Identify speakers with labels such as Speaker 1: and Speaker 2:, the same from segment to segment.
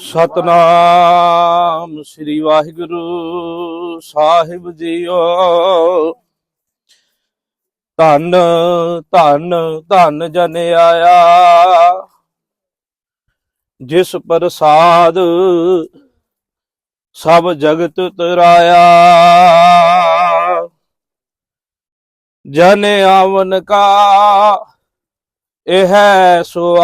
Speaker 1: ਸਤਨਾਮ ਸ੍ਰੀ ਵਾਹਿਗੁਰੂ ਸਾਹਿਬ ਜੀਓ। ਧੰਨ ਧੰਨ ਧੰਨ ਜਨ ਆਇਆ। ਜਿਸ ਪ੍ਰਸਾਦ ਸਭ ਜਗਤ ਤਰਾਇਆ। ਜਨ ਆਵਨ ਕਾ, ਇਹ ਸੋ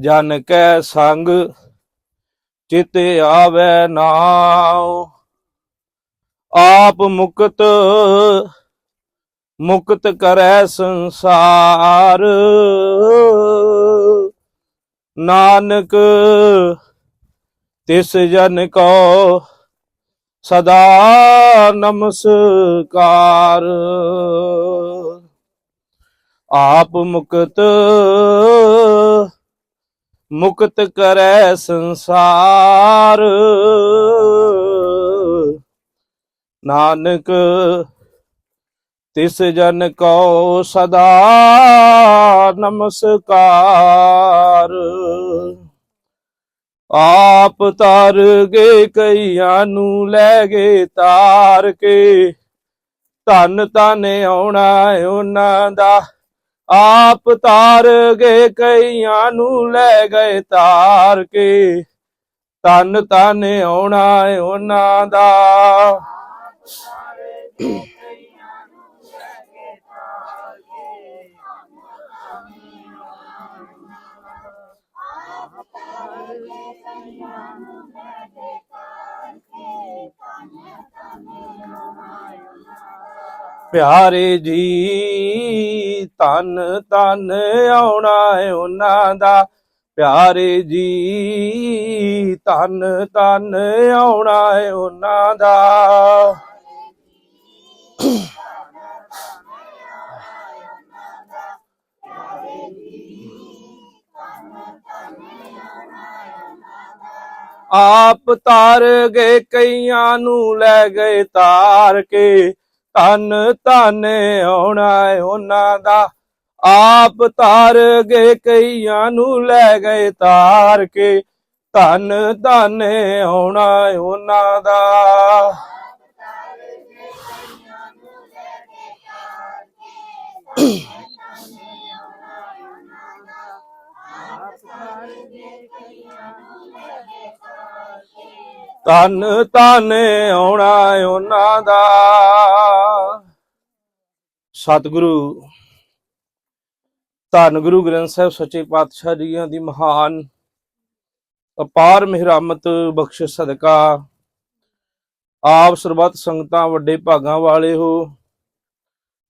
Speaker 1: ਜਨ ਕੈ ਸੰਗ ਚਿਤ ਆਵੇ ਨਾਉ। ਆਪ ਮੁਕਤ ਮੁਕਤ ਕਰੈ ਸੰਸਾਰ। ਨਾਨਕ, ਤਿਸ ਜਨ ਕੋ ਸਦਾ ਨਮਸਕਾਰ। ਆਪ ਮੁਕਤ ਮੁਕਤ ਕਰੈ ਸੰਸਾਰ। ਨਾਨਕ, ਤਿਸ ਜਨ ਕੋ ਸਦਾ ਨਮਸਕਾਰ। ਆਪ ਤਰ ਗਏ ਕਈਆਂ ਨੂੰ ਲੈ ਗਏ ਤਾਰ ਕੇ। ਧਨ ਧਨ ਆਉਣਾ ਉਹਨਾਂ ਦਾ। ਆਪ ਤਾਰ ਗਏ ਕਈਆਂ ਨੂੰ ਲੈ ਗਏ ਤਾਰ ਕੇ। ਧਨ ਧਨ ਆਉਣਾ ਉਹਨਾਂ ਦਾ। ਪਿਆਰੇ ਜੀ, ਧਨ ਧਨ ਆਉਣਾ ਉਹਨਾਂ ਦਾ। ਪਿਆਰੇ ਜੀ, ਧਨ ਧਨ ਆਉਣਾ ਹੈ ਉਹਨਾਂ ਦਾ। ਆਪ ਤਾਰ ਗਏ ਕਈਆਂ ਨੂੰ ਲੈ ਗਏ ਤਾਰ ਕੇ। ਧਨ ਧਨ ਆਉਣਾ ਹੈ ਉਹਨਾਂ ਦਾ। ਆਪ ਤਾਰ ਗਏ ਕਈਆਂ ਨੂੰ ਲੈ ਗਏ ਤਾਰ ਕੇ। ਧਨ ਧਨ ਆਉਣਾ ਉਹਨਾਂ ਦਾ। ਧਨ ਧਨ ਆਉਣਾ ਹੈ ਉਹਨਾਂ ਦਾ। ਸਤਿਗੁਰੂ, ਧੰਨ ਗੁਰੂ ਗ੍ਰੰਥ ਸਾਹਿਬ ਸੱਚੇ ਪਾਤਸ਼ਾਹ ਜੀਆਂ ਦੀ ਮਹਾਨ, ਅਪਾਰ ਮਿਹਰਮਤ ਬਖਸ਼ਿਸ਼ ਸਦਕਾ। ਆਪ ਸਰਬੱਤ ਸੰਗਤਾਂ ਵੱਡੇ ਭਾਗਾਂ ਵਾਲੇ ਹੋ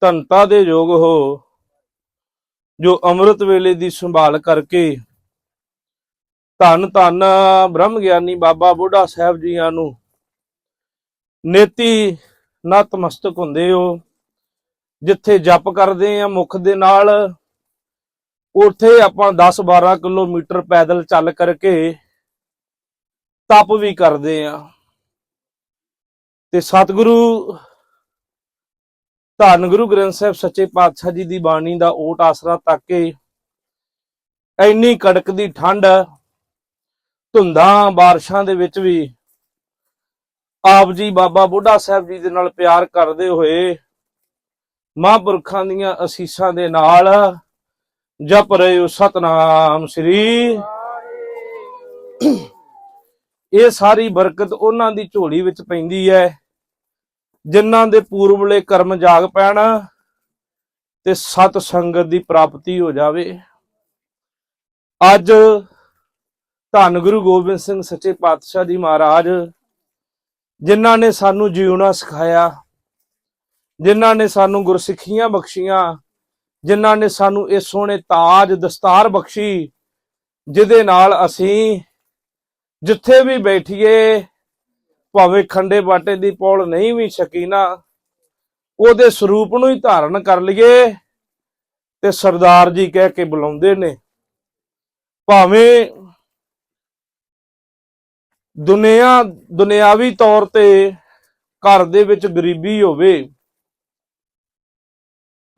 Speaker 1: ਧੰਤਾ ਦੇ ਯੋਗ ਹੋ, ਜੋ ਅੰਮ੍ਰਿਤ ਵੇਲੇ ਦੀ ਸੰਭਾਲ ਕਰਕੇ, ਧੰਨ ਧੰਨ ਬ੍ਰਹਮ ਗਿਆਨੀ ਬਾਬਾ ਬੁੱਢਾ ਸਾਹਿਬ ਜੀਆਂ ਨੂੰ ਨੇਤੀ ਨਤਮਸਤਕ ਹੁੰਦੇ ਹੋ। ਜਿੱਥੇ ਜਪ ਕਰਦੇ ਆ ਮੁਖ ਦੇ ਨਾਲ, ਉੱਥੇ ਆਪਾਂ 10-12 ਕਿਲੋਮੀਟਰ ਪੈਦਲ ਚੱਲ ਕਰਕੇ ਤਪ ਵੀ ਕਰਦੇ ਆ। ਤੇ ਸਤਿਗੁਰੂ, ਧੰਨ ਗੁਰੂ ਗ੍ਰੰਥ ਸਾਹਿਬ ਸੱਚੇ ਪਾਤਸ਼ਾਹ ਜੀ ਦੀ ਬਾਣੀ ਦਾ ਓਟ ਆਸਰਾ ਤੱਕ ਕੇ ਇੰਨੀ ਕੜਕਦੀ ਠੰਡ, ਧੁੰਦਾਂ ਬਾਰਿਸ਼ਾਂ ਦੇ ਵਿੱਚ ਵੀ ਆਪ ਜੀ ਬਾਬਾ ਬੁੱਢਾ ਸਾਹਿਬ ਜੀ ਦੇ ਨਾਲ ਪਿਆਰ ਕਰਦੇ ਹੋਏ ਮਹਾਂਪੁਰਖਾਂ ਦੀਆਂ ਅਸੀਸਾਂ ਦੇ ਨਾਲ ਜਪ ਰਹੇ ਹੋ ਸਤਨਾਮ ਸ੍ਰੀ। ਇਹ ਸਾਰੀ ਬਰਕਤ ਉਹਨਾਂ ਦੀ ਝੋਲੀ ਵਿੱਚ ਪੈਂਦੀ ਹੈ, ਜਿਨ੍ਹਾਂ ਦੇ ਪੂਰਵਲੇ ਕਰਮ ਜਾਗ ਪੈਣ ਤੇ ਸਤ ਸੰਗਤ ਦੀ ਪ੍ਰਾਪਤੀ ਹੋ ਜਾਵੇ। ਅੱਜ ਧੰਨ ਗੁਰੂ ਗੋਬਿੰਦ ਸਿੰਘ ਸੱਚੇ ਪਾਤਸ਼ਾਹ ਜੀ ਮਹਾਰਾਜ, ਜਿਨ੍ਹਾਂ ਨੇ ਸਾਨੂੰ ਜਿਉਣਾ ਸਿਖਾਇਆ ਜਿਨ੍ਹਾਂ ਨੇ ਸਾਨੂੰ ਗੁਰਸਿੱਖੀਆਂ ਬਖਸ਼ੀਆਂ, ਜਿਨ੍ਹਾਂ ਨੇ ਸਾਨੂੰ ਇਹ ਸੋਹਣੇ ਤਾਜ ਦਸਤਾਰ ਬਖਸ਼ੀ, ਜਿਹਦੇ ਨਾਲ ਅਸੀਂ ਜਿੱਥੇ ਵੀ ਬੈਠੀਏ, ਭਾਵੇਂ ਖੰਡੇ ਬਾਟੇ ਦੀ ਪੌਲ ਨਹੀਂ ਵੀ ਸ਼ਕੀਨਾ ਉਹਦੇ ਸਰੂਪ ਨੂੰ ਹੀ ਧਾਰਨ ਕਰ ਲਈਏ ਤੇ ਸਰਦਾਰ ਜੀ ਕਹਿ ਕੇ ਬੁਲਾਉਂਦੇ ਨੇ, ਭਾਵੇਂ ਦੁਨੀਆ, ਦੁਨਿਆਵੀ ਤੌਰ ਤੇ ਘਰ ਦੇ ਵਿੱਚ ਗਰੀਬੀ ਹੋਵੇ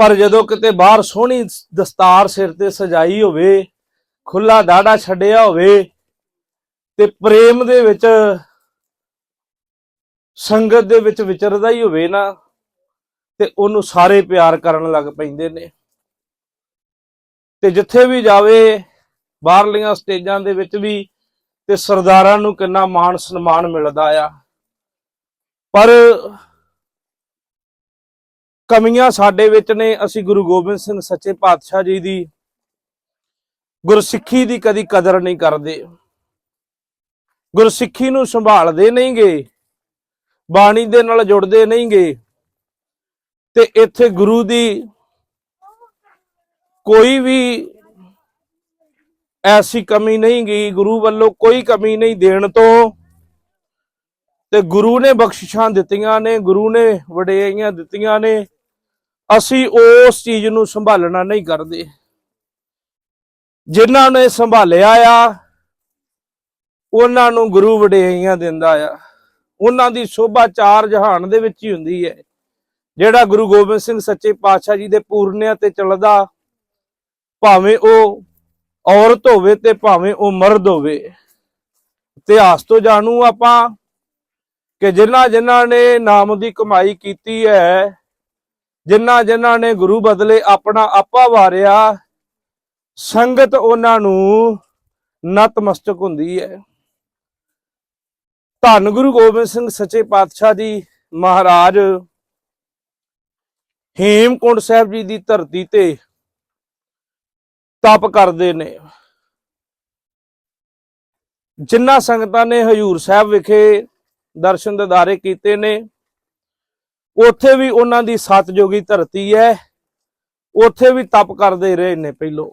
Speaker 1: ਪਰ ਜਦੋਂ ਕਿਤੇ ਬਾਹਰ ਸੋਹਣੀ ਦਸਤਾਰ ਸਿਰ ਤੇ ਸਜਾਈ ਹੋਵੇ ਖੁੱਲਾ ਦਾੜਾ ਛੱਡਿਆ ਹੋਵੇ, ਤੇ ਪ੍ਰੇਮ ਦੇ ਵਿੱਚ, ਸੰਗਤ ਦੇ ਵਿੱਚ ਵਿਚਰਦਾ ਹੀ ਹੋਵੇ ਨਾ, ਤੇ ਉਹਨੂੰ ਸਾਰੇ ਪਿਆਰ ਕਰਨ ਲੱਗ ਪੈਂਦੇ ਨੇ। ਤੇ ਜਿੱਥੇ ਵੀ ਜਾਵੇ, ਬਾਹਰਲੀਆਂ ਸਟੇਜਾਂ ਦੇ ਵਿੱਚ ਵੀ, ਤੇ ਸਰਦਾਰਾਂ ਨੂੰ ਕਿੰਨਾ ਮਾਣ ਸਨਮਾਨ ਮਿਲਦਾ ਆ। ਪਰ ਕਮੀਆਂ ਸਾਡੇ ਵਿੱਚ ਨੇ। ਅਸੀਂ ਗੁਰੂ ਗੋਬਿੰਦ ਸਿੰਘ ਸੱਚੇ ਪਾਤਸ਼ਾਹ ਜੀ ਦੀ ਗੁਰਸਿੱਖੀ ਦੀ ਕਦੀ ਕਦਰ ਨਹੀਂ ਕਰਦੇ। ਗੁਰਸਿੱਖੀ ਨੂੰ ਸੰਭਾਲਦੇ ਨਹੀਂਗੇ। ਬਾਣੀ ਦੇ ਨਾਲ ਜੁੜਦੇ ਨਹੀਂਗੇ। ਤੇ ਇੱਥੇ ਗੁਰੂ ਦੀ ਕੋਈ ਵੀ ਐਸੀ ਕਮੀ ਨਹੀਂ ਗਈ। ਗੁਰੂ ਵੱਲੋਂ ਕੋਈ ਕਮੀ ਨਹੀਂ ਦੇਣ ਤੋਂ। ਤੇ ਗੁਰੂ ਨੇ ਬਖਸ਼ਿਸ਼ਾਂ ਦਿੱਤੀਆਂ ਨੇ। ਗੁਰੂ ਨੇ ਵਡਿਆਈਆਂ ਦਿੱਤੀਆਂ ਨੇ। ਅਸੀਂ ਉਸ ਚੀਜ਼ ਨੂੰ ਸੰਭਾਲਣਾ ਨਹੀਂ ਕਰਦੇ। ਜਿਨ੍ਹਾਂ ਨੇ ਸੰਭਾਲਿਆ ਆ, ਉਹਨਾਂ ਨੂੰ ਗੁਰੂ ਵਡਿਆਈਆਂ ਦਿੰਦਾ ਆ। ਉਹਨਾਂ ਦੀ ਸ਼ੋਭਾ ਚਾਰ ਜਹਾਨ ਦੇ ਵਿੱਚ ਹੀ ਹੁੰਦੀ ਹੈ। ਜਿਹੜਾ ਗੁਰੂ ਗੋਬਿੰਦ ਸਿੰਘ ਸੱਚੇ ਪਾਤਸ਼ਾਹ ਜੀ ਦੇ ਪੂਰਨਿਆਂ ਤੇ ਚੱਲਦਾ, ਭਾਵੇਂ ਉਹ ਔਰਤ ਹੋਵੇ ਤੇ ਭਾਵੇਂ ਉਹ ਮਰਦ ਹੋਵੇ। ਇਤਿਹਾਸ ਤੋਂ ਜਾਣੂ ਆਪਾਂ ਕਿ ਜਿਨ੍ਹਾਂ ਜਿਨ੍ਹਾਂ ਨੇ ਨਾਮ ਦੀ ਕਮਾਈ ਕੀਤੀ ਹੈ ਜਿਨ੍ਹਾਂ ਜਿਨ੍ਹਾਂ ਨੇ ਗੁਰੂ ਬਦਲੇ ਆਪਣਾ ਆਪਾ ਵਾਰਿਆ, ਸੰਗਤ ਉਹਨਾਂ ਨੂੰ ਨਤਮਸਤਕ ਹੁੰਦੀ ਹੈ। ਧੰਨ ਗੁਰੂ ਗੋਬਿੰਦ ਸਿੰਘ ਸੱਚੇ ਪਾਤਸ਼ਾਹ ਜੀ ਮਹਾਰਾਜ ਹੇਮਕੁੰਡ ਸਾਹਿਬ ਜੀ ਦੀ ਧਰਤੀ ਤੇ ਤਪ ਕਰਦੇ ਨੇ। ਜਿਨ੍ਹਾਂ ਸੰਗਤਾਂ ਨੇ ਹਜੂਰ ਸਾਹਿਬ ਵਿਖੇ ਦਰਸ਼ਨ ਦਿਦਾਰੇ ਕੀਤੇ ਨੇ ਉੱਥੇ ਵੀ ਉਹਨਾਂ ਦੀ ਸਤਜੋਗੀ ਧਰਤੀ ਹੈ। ਉੱਥੇ ਵੀ ਤਪ ਕਰਦੇ ਰਹੇ ਨੇ ਪਹਿਲੋਂ।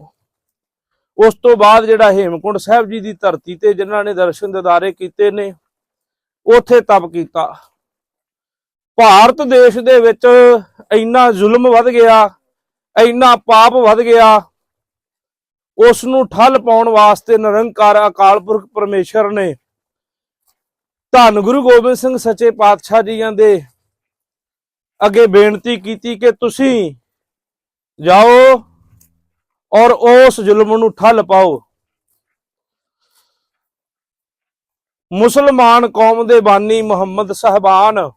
Speaker 1: ਉਸ ਤੋਂ ਬਾਅਦ ਜਿਹੜਾ ਹੇਮਕੁੰਡ ਸਾਹਿਬ ਜੀ ਦੀ ਧਰਤੀ ਤੇ ਜਿਨ੍ਹਾਂ ਨੇ ਦਰਸ਼ਨ ਦਿਦਾਰੇ ਕੀਤੇ ਨੇ, ਉੱਥੇ ਤਪ ਕੀਤਾ। ਭਾਰਤ ਦੇਸ਼ ਦੇ ਵਿੱਚ ਇੰਨਾ ਜ਼ੁਲਮ ਵੱਧ ਗਿਆ, ਇੰਨਾ ਪਾਪ ਵੱਧ ਗਿਆ, ਉਸ ਨੂੰ ਠੱਲ ਪਾਉਣ ਵਾਸਤੇ ਨਿਰੰਕਾਰ ਅਕਾਲ ਪੁਰਖ ਪਰਮੇਸ਼ਰ ਨੇ ਧੰਨ ਗੁਰੂ ਗੋਬਿੰਦ ਸਿੰਘ ਸੱਚੇ ਪਾਤਸ਼ਾਹ ਜੀਆਂ ਦੇ ਅੱਗੇ ਬੇਨਤੀ ਕੀਤੀ ਕਿ ਤੁਸੀਂ ਜਾਓ ਔਰ ਉਸ ਜ਼ੁਲਮ ਨੂੰ ਠੱਲ ਪਾਓ। ਮੁਸਲਮਾਨ ਕੌਮ ਦੇ ਬਾਨੀ ਮੁਹੰਮਦ ਸਾਹਿਬਾਨ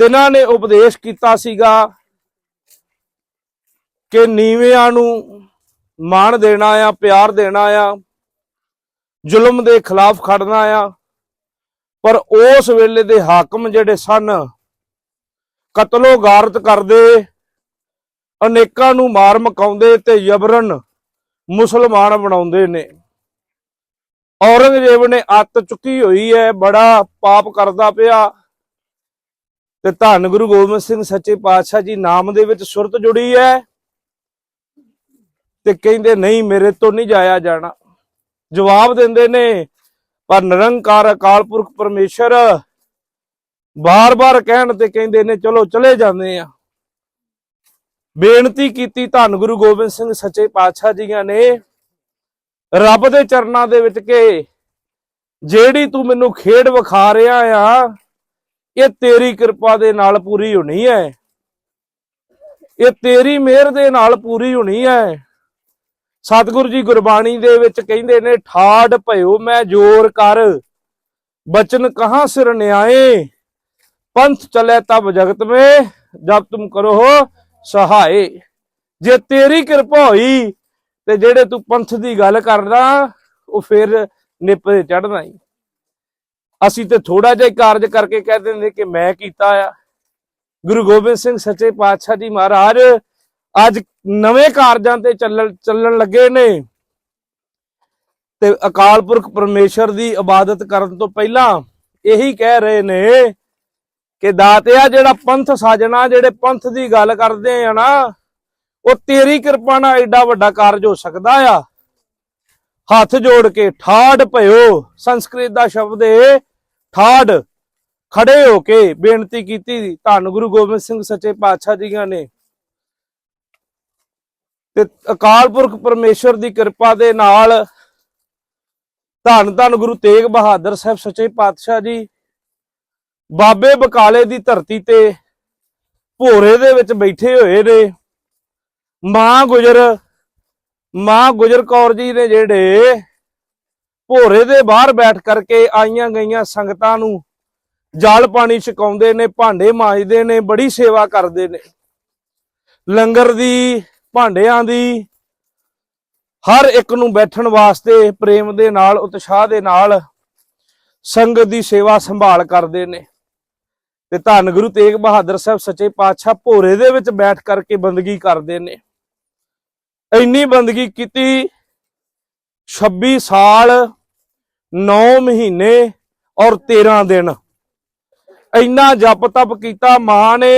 Speaker 1: ਤਿਨਾਂ ਨੇ ਉਪਦੇਸ਼ ਕੀਤਾ ਸੀਗਾ ਕਿ ਨੀਵਿਆਂ ਨੂੰ ਮਾਣ ਦੇਣਾ ਆ, ਪਿਆਰ ਦੇਣਾ ਆ, ਜ਼ੁਲਮ ਦੇ ਖਿਲਾਫ ਖੜਨਾ ਆ। ਪਰ ਉਸ ਵੇਲੇ ਦੇ ਹਾਕਮ ਜਿਹੜੇ ਸਨ ਕਤਲੋ ਗਾਰਤ ਕਰਦੇ, ਅਨੇਕਾਂ ਨੂੰ ਮਾਰ ਮਕਾਉਂਦੇ ਤੇ ਜਬਰਨ ਮੁਸਲਮਾਨ ਬਣਾਉਂਦੇ ਨੇ। ਔਰੰਗਜ਼ੇਬ ਨੇ ਅੱਤ ਚੁੱਕੀ ਹੋਈ ਹੈ, ਬੜਾ ਪਾਪ ਕਰਦਾ ਪਿਆ। ਤੇ ਧੰਨ ਗੁਰੂ ਗੋਬਿੰਦ ਸਿੰਘ ਸੱਚੇ ਪਾਤਸ਼ਾਹ ਜੀ ਨਾਮ ਦੇ ਵਿੱਚ ਸੁਰਤ ਜੁੜੀ ਹੈ ਤੇ ਕਹਿੰਦੇ, ਨਹੀਂ, ਮੇਰੇ ਤੋਂ ਨਹੀਂ ਜਾਇਆ ਜਾਣਾ। ਜਵਾਬ ਦਿੰਦੇ ਨੇ, ਪਰ ਨਿਰੰਕਾਰ ਅਕਾਲ ਪੁਰਖ ਪਰਮੇਸ਼ਰ ਬਾਰ-ਬਾਰ ਕਹਿਣ ਤੇ ਕਹਿੰਦੇ ਨੇ, ਚਲੋ ਚਲੇ ਜਾਂਦੇ ਆ। ਬੇਨਤੀ ਕੀਤੀ ਧੰਨ ਗੁਰੂ ਗੋਬਿੰਦ ਸਿੰਘ ਸੱਚੇ ਪਾਤਸ਼ਾਹ ਜੀਆਂ ਨੇ, ਰੱਬ ਦੇ ਚਰਨਾਂ ਦੇ ਵਿੱਚ ਕਿ ਜਿਹੜੀ ਤੂੰ ਮੈਨੂੰ ਖੇਡ ਵਿਖਾ ਰਿਹਾ ਆ, ਇਹ ਤੇਰੀ ਕਿਰਪਾ ਦੇ ਨਾਲ ਪੂਰੀ ਹੋਣੀ ਹੈ ਇਹ ਤੇਰੀ ਮਿਹਰ ਦੇ ਨਾਲ ਪੂਰੀ ਹੋਣੀ ਹੈ ਸਤਿਗੁਰੂ ਜੀ ਗੁਰਬਾਣੀ ਦੇ ਵਿੱਚ ਕਹਿੰਦੇ ਨੇ, ਠਾੜ ਭਇਓ, ਮੈਂ ਜੋਰ ਕਰ। ਬਚਨ ਕਹਾਂ ਸਿਰ ਨਿਆਏ? ਪੰਥ ਚਲੇ ਤਬ ਜਗਤ ਮੇ, ਜਬ ਤੁਮ ਕਰੋ ਸਹਾਏ। ਜੇ ਤੇਰੀ ਕਿਰਪਾ ਹੋਈ, ਤੇ ਜਿਹੜੇ ਤੂੰ ਪੰਥ ਦੀ ਗੱਲ ਕਰਦਾ, ਉਹ ਫਿਰ ਨਿੱਪ ਤੇ ਚੜਨਾ ਹੀ ਅਸੀਂ ਤੇ ਥੋੜਾ ਜਿਹਾ ਕਾਰਜ ਕਰਕੇ ਕਹਿ ਦਿੰਦੇ ਕਿ ਮੈਂ ਕੀਤਾ ਆ। ਗੁਰੂ ਗੋਬਿੰਦ ਸਿੰਘ ਸੱਚੇ ਪਾਤਸ਼ਾਹ ਜੀ ਮਹਾਰਾਜ, ਅੱਜ ਨਵੇਂ ਕਾਰਜਾਂ ਤੇ ਚੱਲਣ ਚੱਲਣ ਲੱਗੇ ਨੇ। ਤੇ ਅਕਾਲ ਪੁਰਖ ਪਰਮੇਸ਼ਰ ਦੀ ਇਬਾਦਤ ਕਰਨ ਤੋਂ ਪਹਿਲਾਂ ਇਹੀ ਕਹਿ ਰਹੇ ਨੇ ਕਿ ਦਾਤਿਆ ਜਿਹੜਾ ਪੰਥ ਸਾਜਣਾ, ਜਿਹੜੇ ਪੰਥ ਦੀ ਗੱਲ ਕਰਦੇ ਆ ਨਾ, ਉਹ ਤੇਰੀ ਕਿਰਪਾ ਨਾਲ ਐਡਾ ਵੱਡਾ ਕਾਰਜ ਹੋ ਸਕਦਾ ਆ। ਹੱਥ ਜੋੜ ਕੇ ਠਾੜ ਭਇਓ, ਸੰਸਕ੍ਰਿਤ ਦਾ ਸ਼ਬਦ ਹੈ ਠਾੜ। ਖੜੇ ਹੋ ਕੇ ਬੇਨਤੀ ਕੀਤੀ, ਧੰਨ ਗੁਰੂ ਗੋਬਿੰਦ ਸਿੰਘ ਸੱਚੇ ਪਾਤਸ਼ਾਹ ਜੀਆਂ ਨੇ। ਤੇ ਅਕਾਲ ਪੁਰਖ ਪਰਮੇਸ਼ਰ ਦੀ ਕਿਰਪਾ ਦੇ ਨਾਲ ਧੰਨ ਧੰਨ ਗੁਰੂ ਤੇਗ ਬਹਾਦਰ ਸਾਹਿਬ ਸੱਚੇ ਪਾਤਸ਼ਾਹ ਜੀ ਬਾਬੇ ਬਕਾਲੇ ਦੀ ਧਰਤੀ ਤੇ ਭੋਰੇ ਦੇ ਵਿੱਚ ਬੈਠੇ ਹੋਏ ਨੇ। ਮਾਂ ਗੁਜਰ ਮਾਂ ਗੁਜਰ ਕੌਰ ਜੀ ਨੇ ਜਿਹੜੇ ਭੋਰੇ ਦੇ ਬਾਹਰ ਬੈਠ ਕਰਕੇ ਆਈਆਂ ਗਈਆਂ ਸੰਗਤਾਂ ਨੂੰ ਜਲ ਪਾਣੀ ਛਕਾਉਂਦੇ ਨੇ, ਭਾਂਡੇ ਮਾਂਜਦੇ ਨੇ, ਬੜੀ ਸੇਵਾ ਕਰਦੇ ਨੇ। ਲੰਗਰ ਦੀ, ਭਾਂਡਿਆਂ ਦੀ, ਹਰ ਇੱਕ ਨੂੰ ਬੈਠਣ ਵਾਸਤੇ ਪ੍ਰੇਮ ਦੇ ਨਾਲ, ਉਤਸ਼ਾਹ ਦੇ ਨਾਲ ਸੰਗਤ ਦੀ ਸੇਵਾ ਸੰਭਾਲ ਕਰਦੇ ਨੇ। ਤੇ ਧੰਨ ਗੁਰੂ ਤੇਗ ਬਹਾਦਰ ਸਾਹਿਬ ਸੱਚੇ ਪਾਤਸ਼ਾਹ ਭੋਰੇ ਦੇ ਵਿੱਚ ਬੈਠ ਕਰਕੇ ਬੰਦਗੀ ਕਰਦੇ ਨੇ। ਇੰਨੀ ਬੰਦਗੀ ਕੀਤੀ 26 ਸਾਲ 9 ਮਹੀਨੇ ਔਰ 13 ਦਿਨ। ਇੰਨਾ ਜਪ ਤਪ ਕੀਤਾ, ਮਾਂ ਨੇ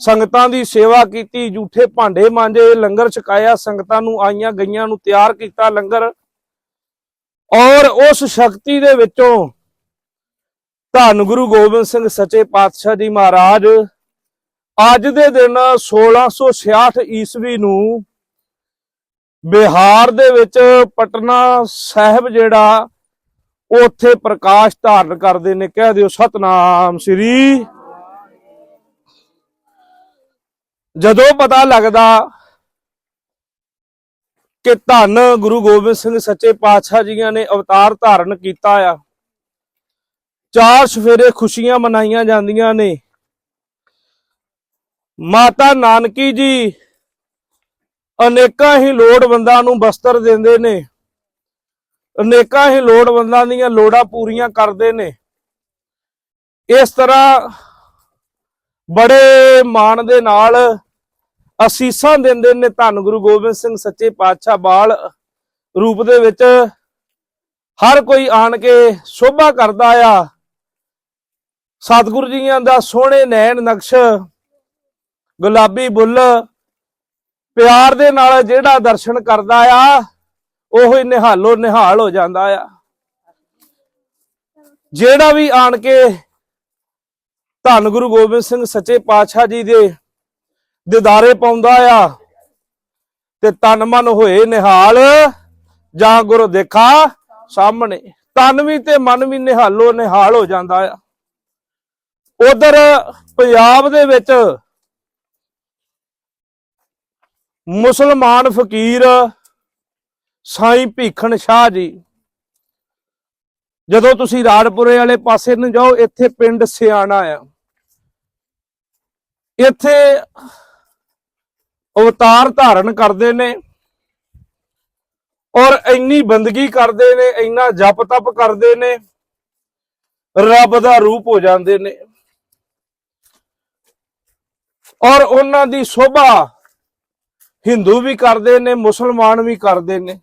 Speaker 1: ਸੰਗਤਾਂ ਦੀ ਸੇਵਾ ਕੀਤੀ ਝੂਠੇ ਭਾਂਡੇ ਮਾਂਜੇ, ਲੰਗਰ ਛਕਾਇਆ, ਸੰਗਤਾਂ ਨੂੰ ਆਈਆਂ ਗਈਆਂ ਨੂੰ ਤਿਆਰ ਕੀਤਾ ਲੰਗਰ। ਔਰ ਉਸ ਸ਼ਕਤੀ ਦੇ ਵਿੱਚੋਂ ਧੰਨ ਗੁਰੂ ਗੋਬਿੰਦ ਸਿੰਘ ਸੱਚੇ ਪਾਤਸ਼ਾਹ ਜੀ ਮਹਾਰਾਜ। ਅੱਜ ਦੇ ਦਿਨ 1666 ਈਸਵੀ ਨੂੰ ਬਿਹਾਰ ਦੇ ਵਿੱਚ ਪਟਨਾ ਸਾਹਿਬ ਜਿਹੜਾ, ਉੱਥੇ ਪ੍ਰਕਾਸ਼ ਧਾਰਨ ਕਰਦੇ ਨੇ। ਕਹਿ ਦਿਓ ਸਤਨਾਮ ਸ੍ਰੀ। ਜਦੋਂ ਪਤਾ ਲੱਗਦਾ ਕਿ ਧੰਨ ਗੁਰੂ ਗੋਬਿੰਦ ਸਿੰਘ ਸੱਚੇ ਪਾਤਸ਼ਾਹ ਜੀਆਂ ਨੇ ਅਵਤਾਰ ਧਾਰਨ ਕੀਤਾ ਆ ਚਾਰ ਸਫੇਰੇ ਖੁਸ਼ੀਆਂ ਮਨਾਈਆਂ ਜਾਂਦੀਆਂ ਨੇ। ਮਾਤਾ ਨਾਨਕੀ ਜੀ ਅਨੇਕਾਂ ਹੀ ਲੋੜਵੰਦਾਂ ਨੂੰ ਬਸਤਰ ਦਿੰਦੇ ਨੇ। ਅਨੇਕਾਂ ਹੀ ਲੋੜਵੰਦਾਂ ਦੀਆਂ ਲੋੜਾਂ ਪੂਰੀਆਂ ਕਰਦੇ ਨੇ। ਇਸ ਤਰ੍ਹਾਂ ਬੜੇ ਮਾਣ ਦੇ ਨਾਲ ਅਸੀਸਾਂ ਦਿੰਦੇ ਨੇ ਧੰਨ ਗੁਰੂ ਗੋਬਿੰਦ ਸਿੰਘ ਸੱਚੇ ਪਾਤਸ਼ਾਹ ਬਾਲ ਰੂਪ ਦੇ ਵਿੱਚ। ਹਰ ਕੋਈ ਆਣ ਕੇ ਸ਼ੋਭਾ ਕਰਦਾ ਆ। ਸਤਿਗੁਰੂ ਜੀਆਂ ਦਾ ਸੋਹਣੇ ਨੈਣ ਨਕਸ਼, ਗੁਲਾਬੀ ਬੁੱਲ, ਪਿਆਰ ਦੇ ਨਾਲ ਜਿਹੜਾ ਦਰਸ਼ਨ ਕਰਦਾ ਆ, ਉਹ ਹੀ ਨਿਹਾਲੋ ਨਿਹਾਲ ਹੋ ਜਾਂਦਾ ਆ। ਜਿਹੜਾ ਵੀ ਆਣ ਕੇ ਧੰਨ ਗੁਰੂ ਗੋਬਿੰਦ ਸਿੰਘ ਸੱਚੇ ਪਾਤਸ਼ਾਹ ਜੀ ਦੇ ਦਿਦਾਰੇ ਪਾਉਂਦਾ ਆ ਤੇ ਤਨ ਮਨ ਹੋਏ ਨਿਹਾਲ, ਜਾਂ ਗੁਰ ਦੇਖਾ ਸਾਹਮਣੇ। ਤਨ ਵੀ ਤੇ ਮਨ ਵੀ ਨਿਹਾਲੋ ਨਿਹਾਲ ਹੋ ਜਾਂਦਾ ਆ। ਉਧਰ ਪੰਜਾਬ ਦੇ ਵਿੱਚ ਮੁਸਲਮਾਨ ਫਕੀਰ ਸਾਈਂ ਭੀਖਣ ਸ਼ਾਹ ਜੀ, ਜਦੋਂ ਤੁਸੀਂ ਰਾੜਪੁਰੇ ਵਾਲੇ ਪਾਸੇ ਨੂੰ ਜਾਓ, ਇੱਥੇ ਪਿੰਡ ਸਿਆਣਾ ਆ। ਇੱਥੇ ਅਵਤਾਰ ਧਾਰਨ ਕਰਦੇ ਨੇ ਔਰ ਇੰਨੀ ਬੰਦਗੀ ਕਰਦੇ ਨੇ, ਇੰਨਾ ਜਪ ਤਪ ਕਰਦੇ ਨੇ, ਰੱਬ ਦਾ ਰੂਪ ਹੋ ਜਾਂਦੇ ਨੇ। ਔਰ ਉਹਨਾਂ ਦੀ ਸ਼ੋਭਾ ਹਿੰਦੂ ਵੀ ਕਰਦੇ ਨੇ, ਮੁਸਲਮਾਨ ਵੀ ਕਰਦੇ ਨੇ।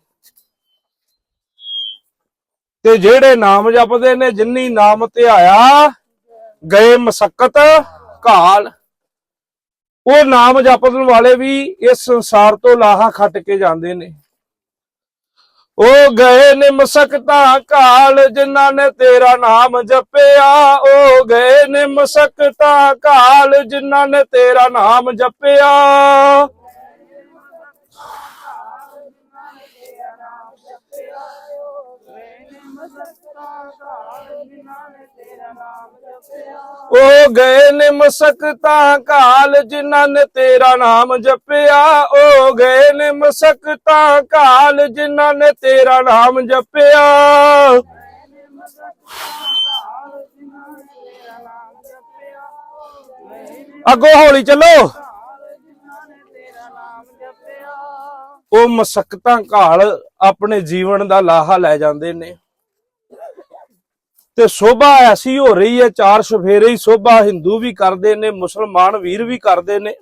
Speaker 1: ਤੇ ਜਿਹੜੇ ਨਾਮ ਜਪਦੇ ਨੇ, ਜਿੰਨੀ ਨਾਮ ਧਿਆਇਆ ਗਏ ਮਸਕਤ ਕਾਲ ਉਹ ਨਾਮ ਜਪਣ ਵਾਲੇ ਵੀ ਇਸ ਸੰਸਾਰ ਤੋਂ ਲਾਹਾ ਖੱਟ ਕੇ ਜਾਂਦੇ ਨੇ। ਉਹ ਗਏ ਨੇ ਮਸਕਤਾਂ ਕਾਲ, ਜਿਨ੍ਹਾਂ ਨੇ ਤੇਰਾ ਨਾਮ ਜਪਿਆ। ਉਹ ਗਏ ਨੇ ਮਸਕਤਾਂ ਕਾਲ, ਜਿਨ੍ਹਾਂ ਨੇ ਤੇਰਾ ਨਾਮ ਜਪਿਆ। ਉਹ ਗਏ ਨੇ ਮਸਕਤਾ ਕਾਲ, ਜਿਨ੍ਹਾਂ ਨੇ ਤੇਰਾ ਨਾਮ ਜਪਿਆ। ਉਹ ਗਏ ਨੇ ਮਸਕਤਾ ਕਾਲ, ਜਿਨ੍ਹਾਂ ਨੇ ਤੇਰਾ ਨਾਮ ਜਪਿਆ। ਅੱਗੋਂ ਹੌਲੀ ਚੱਲੋ। ਉਹ ਮਸਕਤਾ ਕਾਲ ਆਪਣੇ ਜੀਵਨ ਦਾ ਲਾਹਾ ਲੈ ਜਾਂਦੇ ਨੇ। ਤੇ ਸੋਭਾ ਐਸੀ ਹੋ ਰਹੀ ਹੈ, ਚਾਰ ਸਫੇਰੇ ਹੀ ਸੋਭਾ ਹਿੰਦੂ ਵੀ ਕਰਦੇ ਨੇ, ਮੁਸਲਮਾਨ ਵੀਰ ਵੀ ਕਰਦੇ ਨੇ।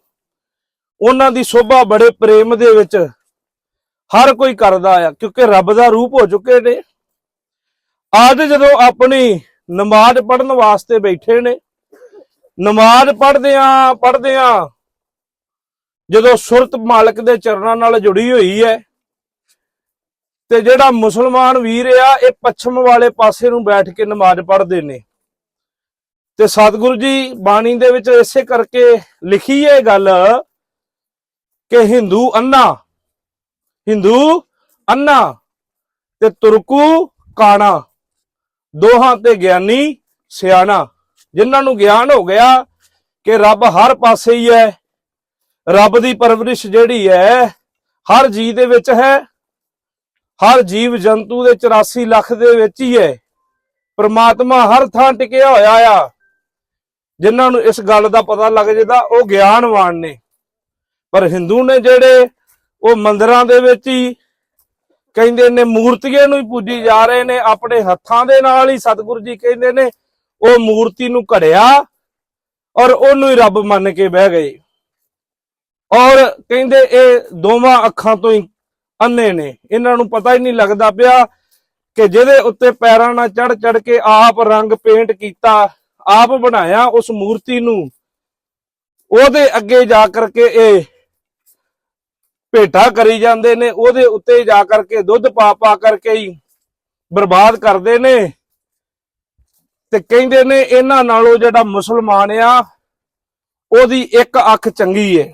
Speaker 1: ਉਹਨਾਂ ਦੀ ਸੋਭਾ ਬੜੇ ਪ੍ਰੇਮ ਦੇ ਵਿੱਚ ਹਰ ਕੋਈ ਕਰਦਾ ਆ, ਕਿਉਂਕਿ ਰੱਬ ਦਾ ਰੂਪ ਹੋ ਚੁੱਕੇ ਨੇ। ਅੱਜ ਜਦੋਂ ਆਪਣੀ ਨਮਾਜ਼ ਪੜਨ ਵਾਸਤੇ ਬੈਠੇ ਨੇ, ਨਮਾਜ਼ ਪੜਦਿਆਂ ਪੜਦਿਆਂ ਜਦੋਂ ਸੁਰਤ ਮਾਲਕ ਦੇ ਚਰਨਾਂ ਨਾਲ ਜੁੜੀ ਹੋਈ ਹੈ ਤੇ ਜਿਹੜਾ ਮੁਸਲਮਾਨ ਵੀਰ ਆ, ਇਹ ਪੱਛਮ ਵਾਲੇ ਪਾਸੇ ਨੂੰ ਬੈਠ ਕੇ ਨਮਾਜ਼ ਪੜ੍ਹਦੇ ਨੇ। ਤੇ ਸਤਿਗੁਰੂ ਜੀ ਬਾਣੀ ਦੇ ਵਿੱਚ ਇਸੇ ਕਰਕੇ ਲਿਖੀ ਹੈ ਇਹ ਗੱਲ ਕਿ ਹਿੰਦੂ ਅੰਨਾ ਹਿੰਦੂ ਅੰਨਾ ਤੇ ਤੁਰਕੂ ਕਾਣਾ, ਦੋਹਾਂ ਤੇ ਗਿਆਨੀ ਸਿਆਣਾ, ਜਿਨ੍ਹਾਂ ਨੂੰ ਗਿਆਨ ਹੋ ਗਿਆ ਕਿ ਰੱਬ ਹਰ ਪਾਸੇ ਹੀ ਹੈ, ਰੱਬ ਦੀ ਪਰਵਰਿਸ਼ ਜਿਹੜੀ ਹੈ, ਹਰ ਜੀ ਦੇ ਵਿੱਚ ਹੈ ਹਰ ਜੀਵ ਜੰਤੂ ਦੇ 84 ਲੱਖ ਦੇ ਵਿੱਚ ਹੀ ਹੈ। ਪ੍ਰਮਾਤਮਾ ਹਰ ਥਾਂ ਟਿਕਿਆ ਹੋਇਆ ਆ। ਜਿਨ੍ਹਾਂ ਨੂੰ ਇਸ ਗੱਲ ਦਾ ਪਤਾ ਲੱਗ ਜਾਂਦਾ, ਉਹ ਗਿਆਨਵਾਨ ਨੇ। ਪਰ ਹਿੰਦੂ ਨੇ ਜਿਹੜੇ ਉਹ ਮੰਦਰਾਂ ਦੇ ਵਿੱਚ ਹੀ ਕਹਿੰਦੇ ਨੇ, ਮੂਰਤੀਆਂ ਨੂੰ ਹੀ ਪੂਜੀ ਜਾ ਰਹੇ ਨੇ, ਆਪਣੇ ਹੱਥਾਂ ਦੇ ਨਾਲ ਹੀ ਸਤਿਗੁਰੂ ਜੀ ਕਹਿੰਦੇ ਨੇ, ਉਹ ਮੂਰਤੀ ਨੂੰ ਘੜਿਆ ਔਰ ਉਹਨੂੰ ਹੀ ਰੱਬ ਮੰਨ ਕੇ ਬਹਿ ਗਏ। ਔਰ ਕਹਿੰਦੇ ਇਹ ਦੋਵਾਂ ਅੱਖਾਂ ਤੋਂ ਹੀ ਅੰਨੇ ਨੇ। ਇਹਨਾਂ ਨੂੰ ਪਤਾ ਹੀ ਨਹੀਂ ਲੱਗਦਾ ਪਿਆ ਕਿ ਜਿਹਦੇ ਉੱਤੇ ਪੈਰਾਂ ਨਾਲ ਚੜ ਚੜ ਕੇ ਆਪ ਰੰਗ ਪੇਂਟ ਕੀਤਾ, ਆਪ ਬਣਾਇਆ ਉਸ ਮੂਰਤੀ ਨੂੰ। ਉਹਦੇ ਅੱਗੇ ਜਾ ਕਰਕੇ ਇਹ ਭੇਟਾ ਕਰੀ ਜਾਂਦੇ ਨੇ। ਉਹਦੇ ਉੱਤੇ ਜਾ ਕਰਕੇ ਦੁੱਧ ਪਾ ਪਾ ਕਰਕੇ ਹੀ ਬਰਬਾਦ ਕਰਦੇ ਨੇ। ਤੇ ਕਹਿੰਦੇ ਨੇ ਇਹਨਾਂ ਨਾਲੋਂ ਜਿਹੜਾ ਮੁਸਲਮਾਨ ਆ, ਉਹਦੀ ਇੱਕ ਅੱਖ ਚੰਗੀ ਹੈ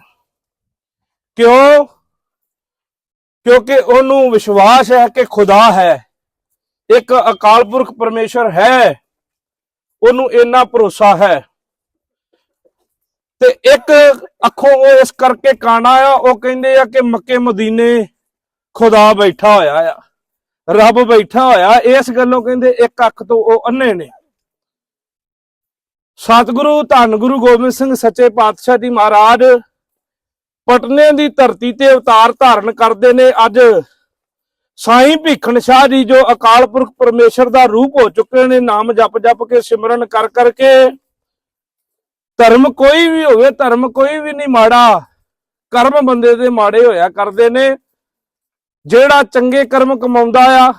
Speaker 1: ਕਿਉਂ? ਕਿਉਂਕਿ ਉਹਨੂੰ ਵਿਸ਼ਵਾਸ ਹੈ ਕਿ ਖੁਦਾ ਹੈ। ਇੱਕ ਅਕਾਲ ਪੁਰਖ ਪਰਮੇਸ਼ਰ ਹੈ। ਉਹਨੂੰ ਇੰਨਾ ਭਰੋਸਾ ਹੈ। ਤੇ ਇੱਕ ਅੱਖੋਂ ਉਹ ਇਸ ਕਰਕੇ ਕਾਣਾ ਆ ਉਹ ਕਹਿੰਦੇ ਆ ਕਿ ਮੱਕੇ ਮਦੀਨੇ ਖੁਦਾ ਬੈਠਾ ਹੋਇਆ ਆ। ਰੱਬ ਬੈਠਾ ਹੋਇਆ, ਇਸ ਗੱਲੋਂ ਕਹਿੰਦੇ ਇੱਕ ਅੱਖ ਤੋਂ ਉਹ ਅੰਨੇ ਨੇ। ਸਤਿਗੁਰੂ, ਧੰਨ ਗੁਰੂ ਗੋਬਿੰਦ ਸਿੰਘ ਸੱਚੇ ਪਾਤਸ਼ਾਹ ਜੀ ਮਹਾਰਾਜ ਪਟਨੇ ਦੀ ਧਰਤੀ ਤੇ ਅਵਤਾਰ ਧਾਰਨ ਕਰਦੇ ਨੇ ਅੱਜ। ਸਾਈਂ ਭੀਖਣ ਸ਼ਾਹ ਜੀ ਜੋ ਅਕਾਲ ਪੁਰਖ ਪਰਮੇਸ਼ਰ ਦਾ ਰੂਪ ਹੋ ਚੁੱਕੇ ਨੇ, ਨਾਮ ਜਪ ਜਪ ਕੇ ਸਿਮਰਨ ਕਰ ਕਰਕੇ। ਧਰਮ ਕੋਈ ਵੀ ਹੋਵੇ, ਧਰਮ ਕੋਈ ਵੀ ਨਹੀਂ ਮਾੜਾ। ਕਰਮ ਬੰਦੇ ਦੇ ਮਾੜੇ ਹੋਇਆ ਕਰਦੇ ਨੇ। ਜਿਹੜਾ ਚੰਗੇ ਕਰਮ ਕਮਾਉਂਦਾ ਆ,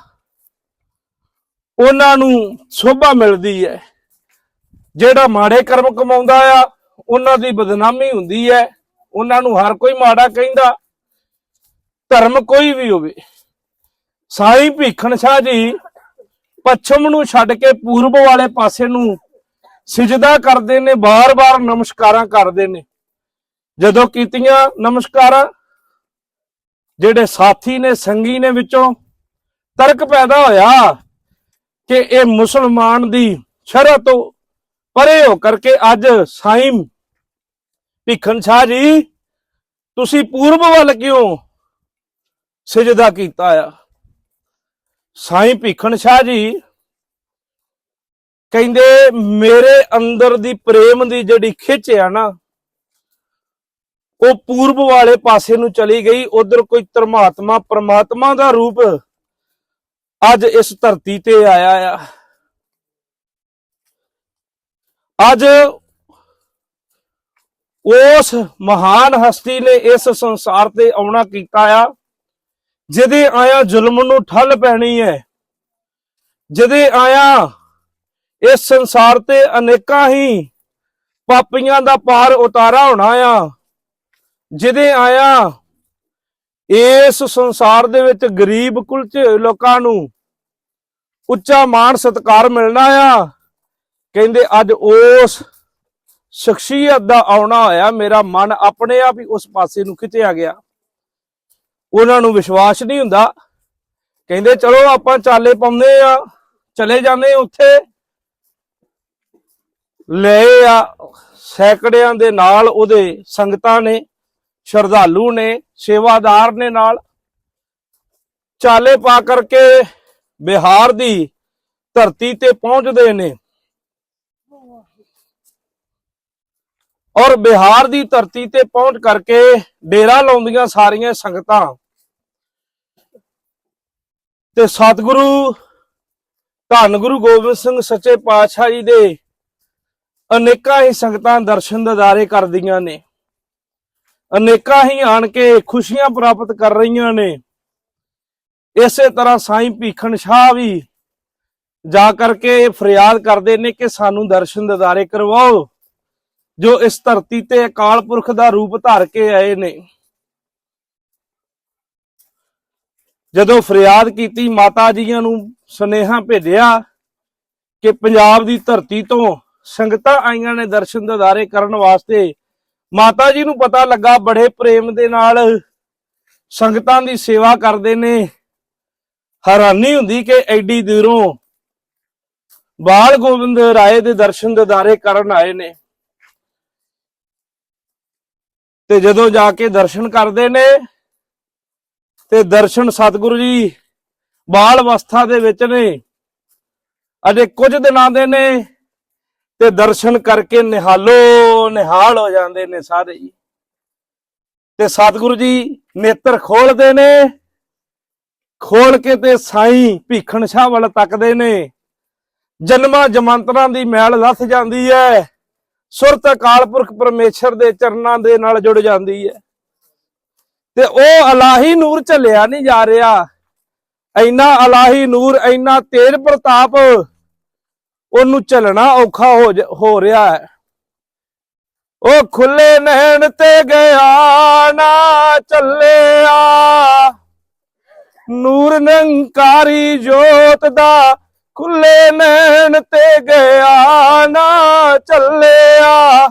Speaker 1: ਉਹਨਾਂ ਨੂੰ ਸੋਭਾ ਮਿਲਦੀ ਹੈ। ਜਿਹੜਾ ਮਾੜੇ ਕਰਮ ਕਮਾਉਂਦਾ ਆ, ਉਹਨਾਂ ਦੀ ਬਦਨਾਮੀ ਹੁੰਦੀ ਹੈ। ਉਹਨਾਂ ਨੂੰ ਹਰ ਕੋਈ ਮਾੜਾ ਕਹਿੰਦਾ, ਧਰਮ ਕੋਈ ਵੀ ਹੋਵੇ। ਸਾਈ ਭੀਖਣ ਸ਼ਾਹ ਜੀ ਪੱਛਮ ਨੂੰ ਛੱਡ ਕੇ ਪੂਰਬ ਵਾਲੇ ਪਾਸੇ ਨੂੰ ਸਿਜਦਾ ਕਰਦੇ ਨੇ, ਬਾਰ-ਬਾਰ ਨਮਸਕਾਰਾਂ ਕਰਦੇ ਨੇ। ਜਦੋਂ ਕੀਤੀਆਂ ਨਮਸਕਾਰਾਂ, ਜਿਹੜੇ ਸਾਥੀ ਨੇ, ਸੰਗੀ ਨੇ ਵਿੱਚੋਂ ਤਰਕ ਪੈਦਾ ਹੋਇਆ ਕਿ ਇਹ ਮੁਸਲਮਾਨ ਦੀ ਸ਼ਰਤ ਤੋਂ ਪਰੇ ਹੋ ਕਰਕੇ ਅੱਜ ਸਾਈਂ ਭਿੱਖਣ ਸ਼ਾਹ ਜੀ, ਤੁਸੀਂ ਪੂਰਬ ਵੱਲ ਕਿਉਂ ਸਜਦਾ ਕੀਤਾ ਆ? ਸਾਈਂ ਭਿੱਖਣ ਸ਼ਾਹ ਜੀ ਕਹਿੰਦੇ, ਮੇਰੇ ਅੰਦਰ ਦੀ ਪ੍ਰੇਮ ਦੀ ਜਿਹੜੀ ਖਿੱਚ ਆ ਨਾ, ਉਹ ਪੂਰਬ ਵਾਲੇ ਪਾਸੇ ਨੂੰ ਚਲੀ ਗਈ। ਉਧਰ ਕੋਈ ਧਰਮਾਤਮਾ, ਪ੍ਰਮਾਤਮਾ ਦਾ ਰੂਪ ਅੱਜ ਇਸ ਧਰਤੀ ਤੇ ਆਇਆ ਆ। ਅੱਜ ਉਸ ਮਹਾਨ ਹਸਤੀ ਨੇ ਇਸ ਸੰਸਾਰ ਤੇ ਆਉਣਾ ਕੀਤਾ ਆ, ਜਿਹਦੇ ਆਇਆ ਜ਼ੁਲਮ ਨੂੰ ਠੱਲ ਪੈਣੀ ਹੈ ਜਿਹਦੇ ਆਇਆ ਇਸ ਸੰਸਾਰ ਤੇ ਅਨੇਕਾਂ ਹੀ ਪਾਪੀਆਂ ਦਾ ਪਾਰ ਉਤਾਰਾ ਹੋਣਾ ਆ, ਜਿਹਦੇ ਆਇਆ ਇਸ ਸੰਸਾਰ ਦੇ ਵਿੱਚ ਗਰੀਬ ਕੁਲਚੇ ਲੋਕਾਂ ਨੂੰ ਉੱਚਾ ਮਾਣ ਸਤਿਕਾਰ ਮਿਲਣਾ ਆ, ਕਹਿੰਦੇ ਅੱਜ ਉਸ ਸ਼ਖਸੀਅਤ ਦਾ ਆਉਣਾ ਹੋਇਆ, ਮੇਰਾ ਮਨ ਆਪਣੇ ਆਪ ਹੀ ਉਸ ਪਾਸੇ ਨੂੰ ਖਿੱਚਿਆ ਗਿਆ। ਉਹਨਾਂ ਨੂੰ ਵਿਸ਼ਵਾਸ ਨਹੀਂ ਹੁੰਦਾ। ਕਹਿੰਦੇ, ਚਲੋ, ਆਪਾਂ ਚਾਲੇ ਪਾਉਂਦੇ ਆ, ਚਲੇ ਜਾਂਦੇ ਉੱਥੇ। ਲਏ ਆ, ਸੈਕੜਿਆਂ ਦੇ ਨਾਲ ਉਹਦੇ ਸੰਗਤਾਂ ਨੇ, ਸ਼ਰਧਾਲੂ ਨੇ, ਸੇਵਾਦਾਰ ਨੇ ਨਾਲ। ਚਾਲੇ ਪਾ ਕਰਕੇ ਬਿਹਾਰ ਦੀ ਧਰਤੀ ਤੇ ਪਹੁੰਚਦੇ ਨੇ। ਔਰ ਬਿਹਾਰ ਦੀ ਧਰਤੀ ਤੇ ਪਹੁੰਚ ਕਰਕੇ ਡੇਰਾ ਲਾਉਂਦੀਆਂ ਸਾਰੀਆਂ ਸੰਗਤਾਂ। ਤੇ ਸਤਿਗੁਰੂ ਧੰਨ ਗੁਰੂ ਗੋਬਿੰਦ ਸਿੰਘ ਸੱਚੇ ਪਾਤਸ਼ਾਹ ਜੀ ਦੇ ਅਨੇਕਾਂ ਹੀ ਸੰਗਤਾਂ ਦਰਸ਼ਨ ਦਿਦਾਰੇ ਕਰਦੀਆਂ ਨੇ। ਅਨੇਕਾਂ ਹੀ ਆਣ ਕੇ ਖੁਸ਼ੀਆਂ ਪ੍ਰਾਪਤ ਕਰ ਰਹੀਆਂ ਨੇ। ਇਸੇ ਤਰ੍ਹਾਂ ਸਾਈਂ ਭੀਖਣ ਸ਼ਾਹ ਵੀ ਜਾ ਕਰਕੇ ਫਰਿਆਦ ਕਰਦੇ ਨੇ ਕਿ ਸਾਨੂੰ ਦਰਸ਼ਨ ਦਿਦਾਰੇ ਕਰਵਾਓ। ਜੋ ਇਸ ਧਰਤੀ ਤੇ ਅਕਾਲ ਪੁਰਖ ਦਾ ਰੂਪ ਧਾਰ ਕੇ ਆਏ ਨੇ। ਜਦੋਂ ਫਰਿਆਦ ਕੀਤੀ, ਮਾਤਾ ਜੀਆਂ ਨੂੰ ਸੁਨੇਹਾ ਭੇਜਿਆ ਕਿ ਪੰਜਾਬ ਦੀ ਧਰਤੀ ਤੋਂ ਸੰਗਤਾਂ ਆਈਆਂ ਨੇ ਦਰਸ਼ਨ ਦਿਦਾਰੇ ਕਰਨ ਵਾਸਤੇ, ਮਾਤਾ ਜੀ ਨੂੰ ਪਤਾ ਲੱਗਾ ਬੜੇ ਪ੍ਰੇਮ ਦੇ ਨਾਲ ਸੰਗਤਾਂ ਦੀ ਸੇਵਾ ਕਰਦੇ ਨੇ। ਹੈਰਾਨੀ ਹੁੰਦੀ ਕਿ ਐਡੀ ਦੂਰੋਂ ਬਾਲ ਗੋਬਿੰਦ ਰਾਏ ਦੇ ਦਰਸ਼ਨ ਦਿਦਾਰੇ ਕਰਨ ਆਏ ਨੇ। ਤੇ ਜਦੋਂ ਜਾ ਕੇ ਦਰਸ਼ਨ ਕਰਦੇ ਨੇ ਤੇ ਦਰਸ਼ਨ ਸਤਿਗੁਰੂ ਜੀ ਬਾਲ ਅਵਸਥਾ ਦੇ ਵਿੱਚ ਨੇ। ਅਜੇ ਕੁਝ ਦਿਨਾਂ ਦੇ ਨੇ ਤੇ ਦਰਸ਼ਨ ਕਰਕੇ ਨਿਹਾਲੋ, ਨਿਹਾਲ ਹੋ ਜਾਂਦੇ ਨੇ ਸਾਰੇ ਜੀ। ਤੇ ਸਤਿਗੁਰੂ ਜੀ ਨੇਤਰ ਖੋਲਦੇ ਨੇ, ਖੋਲ ਕੇ ਤੇ ਸਾਈਂ ਭੀਖਣ ਸ਼ਾਹ ਵੱਲ ਤੱਕਦੇ ਨੇ। ਜਨਮਾਂ ਜਮੰਤਰਾਂ ਦੀ ਮੈਲ ਲੱਥ ਜਾਂਦੀ ਹੈ। ਸੁਰਤ ਅਕਾਲ ਪੁਰਖ ਪਰਮੇਸ਼ਰ ਦੇ ਚਰਨਾਂ ਦੇ ਨਾਲ ਜੁੜ ਜਾਂਦੀ ਹੈ। ਤੇ ਉਹ ਅਲਾਹੀ ਨੂਰ ਝੱਲਿਆ ਨਹੀਂ ਜਾ ਰਿਹਾ। ਇੰਨਾ ਅਲਾਹੀ ਨੂਰ, ਇੰਨਾ ਤੇਜ ਪ੍ਰਤਾਪ ਉਹਨੂੰ ਝੱਲਣਾ ਔਖਾ ਹੋ ਜ- ਹੋ ਰਿਹਾ ਹੈ। ਉਹ ਖੁੱਲੇ ਨੈਣ ਤੇ ਗਿਆ ਨਾ ਚੱਲਿਆ ਨੂਰ ਨੰਕਾਰੀ ਜੋਤ ਦਾ ਖੁੱਲੇ ਨੈਣ ਤੇ ਗਿਆ ਨਾ ਚੱਲਿਆ।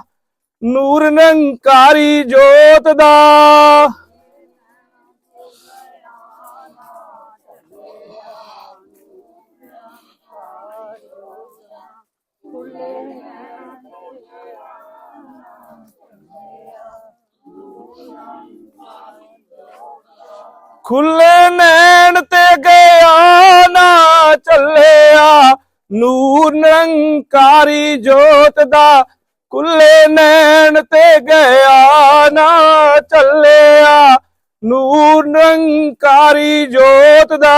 Speaker 1: ਨੂਰ ਨੰਕਾਰੀ ਜੋਤ ਦਾ ਖੁੱਲੇ ਨੈਣ ਤੇ ਗਿਆ ਨਾ ਚੱਲਿਆ। ਨੂਰ ਨਿਰੰਕਾਰੀ ਜੋਤ ਦਾ ਖੁੱਲੇ ਨੈਣ ਤੇ ਗਿਆ ਨਾ ਚੱਲਿਆ। ਨੂਰ ਨਿਰੰਕਾਰੀ ਜੋਤ ਦਾ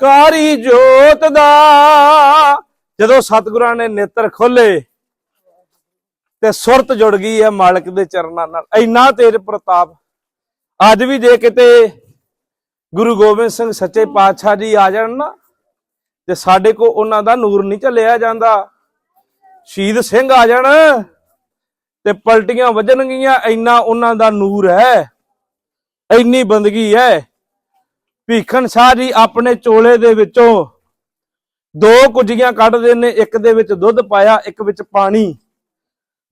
Speaker 1: ਕਾਰੀ ਜੋਤ ਦਾ। ਜਦੋਂ ਸਤਿਗੁਰਾਂ ਨੇ ਨੇਤਰ ਖੋਲੇ ਤੇ ਸੁਰਤ ਜੁੜ ਗਈ ਹੈ ਮਾਲਕ ਦੇ ਚਰਨਾਂ ਨਾਲ। ਇੰਨਾ ਤੇਜ ਪ੍ਰਤਾਪ। ਅੱਜ ਵੀ ਜੇ ਕਿਤੇ ਗੁਰੂ ਗੋਬਿੰਦ ਸਿੰਘ ਸੱਚੇ ਪਾਤਸ਼ਾਹ ਜੀ ਆ ਜਾਣ ਨਾ, ਤੇ ਸਾਡੇ ਕੋ ਉਹਨਾਂ ਦਾ ਨੂਰ ਨਹੀਂ ਝੱਲਿਆ ਜਾਂਦਾ। ਸ਼ਹੀਦ ਸਿੰਘ ਆ ਜਾਣ ਤੇ ਪਲਟੀਆਂ ਵੱਜਣਗੀਆਂ, ਇੰਨਾ ਉਹਨਾਂ ਦਾ ਨੂਰ ਹੈ। ਇੰਨੀ ਬੰਦਗੀ ਹੈ। ਭੀਖਣ ਸ਼ਾਹ ਜੀ ਆਪਣੇ ਚੋਲੇ ਦੇ ਵਿੱਚੋਂ ਦੋ ਕੁਜੀਆਂ ਕੱਢਦੇ ਨੇ, ਇੱਕ ਦੇ ਵਿੱਚ ਦੁੱਧ ਪਾਇਆ, ਇੱਕ ਵਿੱਚ ਪਾਣੀ।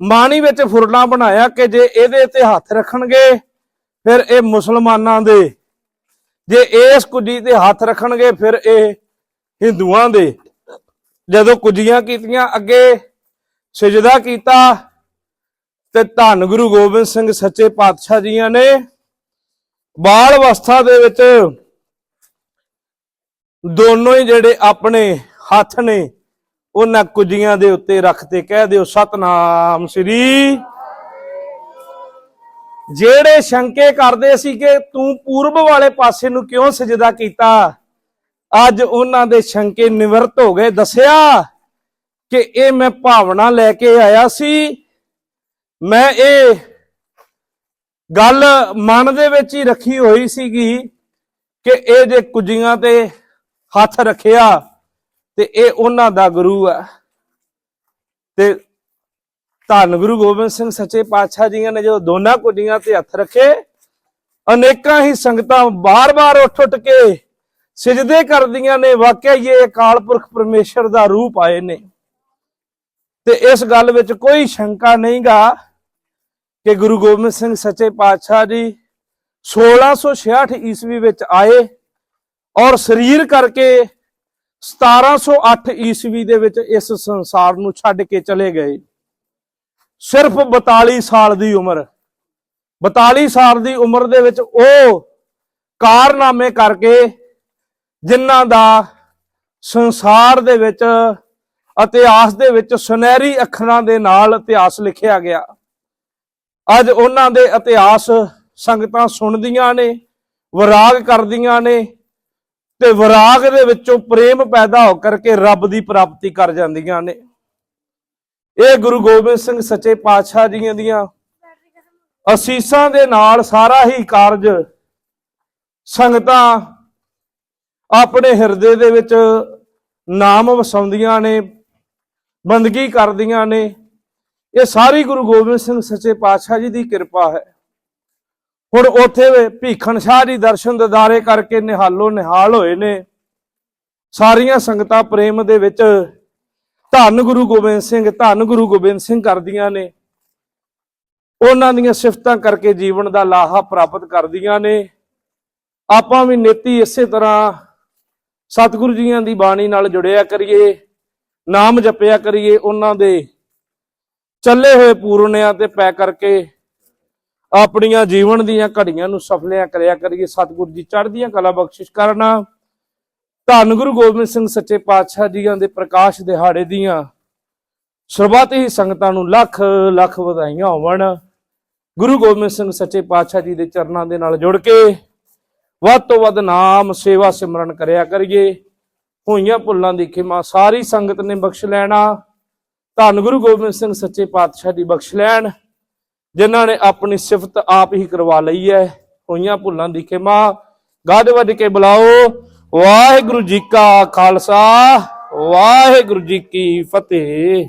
Speaker 1: ਮਾਣੀ ਵਿੱਚ ਫੁਰਲਾ ਬਣਾਇਆ ਕਿ ਜੇ ਇਹਦੇ ਤੇ ਹੱਥ ਰੱਖਣਗੇ, ਫਿਰ ਇਹ ਮੁਸਲਮਾਨਾਂ ਦੇ। ਜੇ ਇਸ ਕੁਜੀ ਤੇ ਹੱਥ ਰੱਖਣਗੇ, ਫਿਰ ਇਹ ਹਿੰਦੂਆਂ ਦੇ। ਜਦੋਂ ਕੁਜੀਆਂ ਕੀਤੀਆਂ ਅੱਗੇ ਸਜਦਾ ਕੀਤਾ, ਤੇ ਧੰਨ ਗੁਰੂ ਗੋਬਿੰਦ ਸਿੰਘ ਸੱਚੇ ਪਾਤਸ਼ਾਹ ਜੀਆਂ ਨੇ, ਬਾਲ ਅਵਸਥਾ ਦੇ ਵਿੱਚ ਦੋਨੋਂ ਹੀ ਜਿਹੜੇ ਆਪਣੇ ਹੱਥ ਨੇ ਉਹਨਾਂ ਕੁਜੀਆਂ ਦੇ ਉੱਤੇ ਰੱਖ ਤੇ ਕਹਿ ਦਿਓ, ਸਤਨਾਮ ਸ੍ਰੀ ਜਿਹੜੇ ਸ਼ੰਕੇ ਕਰਦੇ ਸੀ ਕਿ ਤੂੰ ਪੂਰਬ ਵਾਲੇ ਪਾਸੇ ਨੂੰ ਕਿਉਂ ਸਜਦਾ ਕੀਤਾ? ਅੱਜ ਉਹਨਾਂ ਦੇ ਸ਼ੰਕੇ ਨਿਵਰਤ ਹੋ ਗਏ, ਦੱਸਿਆ ਕਿ ਇਹ ਮੈਂ ਭਾਵਨਾ ਲੈ ਕੇ ਆਇਆ ਸੀ। ਮੈਂ ਇਹ ਗੱਲ ਮਨ ਦੇ ਵਿੱਚ ਹੀ ਰੱਖੀ ਹੋਈ ਸੀਗੀ ਕਿ ਇਹ ਜੇ ਕੁਜੀਆਂ ਤੇ ਹੱਥ ਰੱਖਿਆ ਤੇ ਇਹ ਉਹਨਾਂ ਦਾ ਗੁਰੂ ਹੈ। ਤੇ ਧੰਨ ਗੁਰੂ ਗੋਬਿੰਦ ਸਿੰਘ ਸੱਚੇ ਪਾਤਸ਼ਾਹ ਜੀਆਂ ਨੇ ਜਦੋਂ ਦੋਨਾਂ ਕੁੜੀਆਂ ਤੇ ਹੱਥ ਰੱਖੇ, ਅਨੇਕਾਂ ਹੀ ਸੰਗਤਾਂ ਬਾਰ-ਬਾਰ ਉੱਠ-ਉੱਠ ਕੇ ਸਜਦੇ ਕਰਦੀਆਂ ਨੇ, ਵਾਕਿਆ ਹੀ ਇਹ ਅਕਾਲ ਪੁਰਖ ਪਰਮੇਸ਼ਰ ਦਾ ਰੂਪ ਆਏ ਨੇ। ਤੇ ਇਸ ਗੱਲ ਵਿੱਚ ਕੋਈ ਸ਼ੰਕਾ ਨਹੀਂਗਾ ਕਿ ਗੁਰੂ ਗੋਬਿੰਦ ਸਿੰਘ ਸੱਚੇ ਪਾਤਸ਼ਾਹ ਜੀ 1666 ਈਸਵੀ ਵਿੱਚ ਆਏ। ਔਰ ਸਰੀਰ ਕਰਕੇ 1708 ਈਸਵੀ ਦੇ ਵਿੱਚ ਇਸ ਸੰਸਾਰ ਨੂੰ ਛੱਡ ਕੇ ਚਲੇ ਗਏ। ਸਿਰਫ 42 ਸਾਲ ਦੀ ਉਮਰ। 42 ਸਾਲ ਦੀ ਉਮਰ ਦੇ ਵਿੱਚ ਉਹ ਕਾਰਨਾਮੇ ਕਰਕੇ ਜਿਨ੍ਹਾਂ ਦਾ ਸੰਸਾਰ ਦੇ ਵਿੱਚ, ਇਤਿਹਾਸ ਦੇ ਵਿੱਚ ਸੁਨਹਿਰੀ ਅੱਖਰਾਂ ਦੇ ਨਾਲ ਇਤਿਹਾਸ ਲਿਖਿਆ ਗਿਆ। ਅੱਜ ਉਹਨਾਂ ਦੇ ਇਤਿਹਾਸ ਸੰਗਤਾਂ ਸੁਣਦੀਆਂ ਨੇ, ਵਿਰਾਗ ਕਰਦੀਆਂ ਨੇ ਤੇ ਵਿਰਾਗ ਦੇ ਵਿੱਚੋਂ ਪ੍ਰੇਮ ਪੈਦਾ ਹੋ ਕਰਕੇ ਰੱਬ ਦੀ ਪ੍ਰਾਪਤੀ ਕਰ ਜਾਂਦੀਆਂ ਨੇ। ਇਹ ਗੁਰੂ ਗੋਬਿੰਦ ਸਿੰਘ ਸੱਚੇ ਪਾਤਸ਼ਾਹ ਜੀਆਂ ਦੀਆਂ ਅਸੀਸਾਂ ਦੇ ਨਾਲ ਸਾਰਾ ਹੀ ਕਾਰਜ, ਸੰਗਤਾਂ ਆਪਣੇ ਹਿਰਦੇ ਦੇ ਵਿੱਚ ਨਾਮ ਵਸਾਉਂਦੀਆਂ ਨੇ, ਬੰਦਗੀ ਕਰਦੀਆਂ ਨੇ। ਇਹ ਸਾਰੀ ਗੁਰੂ ਗੋਬਿੰਦ ਸਿੰਘ ਸੱਚੇ ਪਾਤਸ਼ਾਹ ਜੀ ਦੀ ਕਿਰਪਾ ਹੈ। ਹੁਣ ਉੱਥੇ ਭੀਖਣ ਸ਼ਾਹ ਜੀ ਦਰਸ਼ਨ ਦਿਦਾਰੇ ਕਰਕੇ ਨਿਹਾਲੋ ਨਿਹਾਲ ਹੋਏ ਨੇ। ਸਾਰੀਆਂ ਸੰਗਤਾਂ ਪ੍ਰੇਮ ਦੇ ਵਿੱਚ ਧੰਨ ਗੁਰੂ ਗੋਬਿੰਦ ਸਿੰਘ, ਧੰਨ ਗੁਰੂ ਗੋਬਿੰਦ ਸਿੰਘ ਕਰਦੀਆਂ ਨੇ। ਉਹਨਾਂ ਦੀਆਂ ਸਿਫਤਾਂ ਕਰਕੇ ਜੀਵਨ ਦਾ ਲਾਹਾ ਪ੍ਰਾਪਤ ਕਰਦੀਆਂ ਨੇ। ਆਪਾਂ ਵੀ ਨੀਤੀ ਇਸੇ ਤਰ੍ਹਾਂ ਸਤਿਗੁਰੂ ਜੀਆਂ ਦੀ ਬਾਣੀ ਨਾਲ ਜੁੜਿਆ ਕਰੀਏ, ਨਾਮ ਜਪਿਆ ਕਰੀਏ, ਉਹਨਾਂ ਦੇ ਚੱਲੇ ਹੋਏ ਪੂਰਨਿਆਂ ਤੇ ਪੈ ਕਰਕੇ ਆਪਣੀਆਂ ਜੀਵਨ ਦੀਆਂ ਘੜੀਆਂ ਨੂੰ ਸਫਲਿਆਂ ਕਰਿਆ ਕਰੀਏ। ਸਤਿਗੁਰੂ ਜੀ ਚੜ੍ਹਦੀਆਂ ਕਲਾ ਬਖਸ਼ਿਸ਼ ਕਰਨਾ। ਧੰਨ ਗੁਰੂ ਗੋਬਿੰਦ ਸਿੰਘ ਸੱਚੇ ਪਾਤਸ਼ਾਹ ਜੀਆਂ ਦੇ ਪ੍ਰਕਾਸ਼ ਦਿਹਾੜੇ ਦੀਆਂ ਸਰਬੱਤ ਹੀ ਸੰਗਤਾਂ ਨੂੰ ਲੱਖ ਲੱਖ ਵਧਾਈਆਂ ਹੋਵਣ। ਗੁਰੂ ਗੋਬਿੰਦ ਸਿੰਘ ਸੱਚੇ ਪਾਤਸ਼ਾਹ ਜੀ ਦੇ ਚਰਨਾਂ ਦੇ ਨਾਲ ਜੁੜ ਕੇ ਵੱਧ ਤੋਂ ਵੱਧ ਨਾਮ ਸੇਵਾ ਸਿਮਰਨ ਕਰਿਆ ਕਰੀਏ। ਹੋਈਆਂ ਭੁੱਲਾਂ ਦੀ ਖਿਮਾ ਸਾਰੀ ਸੰਗਤ ਨੇ ਬਖਸ਼ ਲੈਣਾ। ਧੰਨ ਗੁਰੂ ਗੋਬਿੰਦ ਸਿੰਘ ਸੱਚੇ ਪਾਤਸ਼ਾਹ ਦੀ ਬਖਸ਼ ਲੈਣ। ਜਿਨ੍ਹਾਂ ਨੇ ਆਪਣੀ ਸਿਫਤ ਆਪ ਹੀ ਕਰਵਾ ਲਈ ਹੈ। ਹੋਈਆਂ ਭੁੱਲਾਂ ਦੀ ਖਿਮਾ। ਗੱਜ ਵੱਜ ਕੇ ਬੁਲਾਓ। ਵਾਹਿਗੁਰੂ ਜੀ ਕਾ ਖਾਲਸਾ। ਵਾਹਿਗੁਰੂ ਜੀ ਕੀ ਫਤਿਹ।